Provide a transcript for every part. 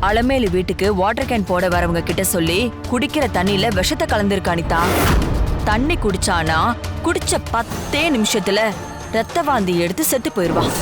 அலமேலு வீட்டுக்கு water can போட வரவங்க கிட்ட சொல்லி குடிக்கிற தண்ணியில விஷத்தை கலந்துருக்கானிதான் அனிதா தண்ணி குடிச்சானா குடிச்ச பத்தே நிமிஷத்துல ரத்த வாந்தி எடுத்து செத்து போயிடுவான்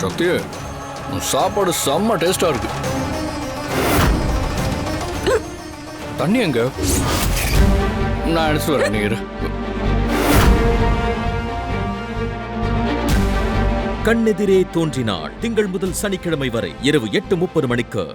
சக்தி சாப்பாடு செம்ம டேஸ்டா இருக்கு. தண்ணி எங்க? நான் எடுத்து வரேன் நீர் கண்ணெதிரே தோன்றினாள். திங்கள் முதல் சனிக்கிழமை வரை இரவு எட்டு முப்பது மணிக்கு.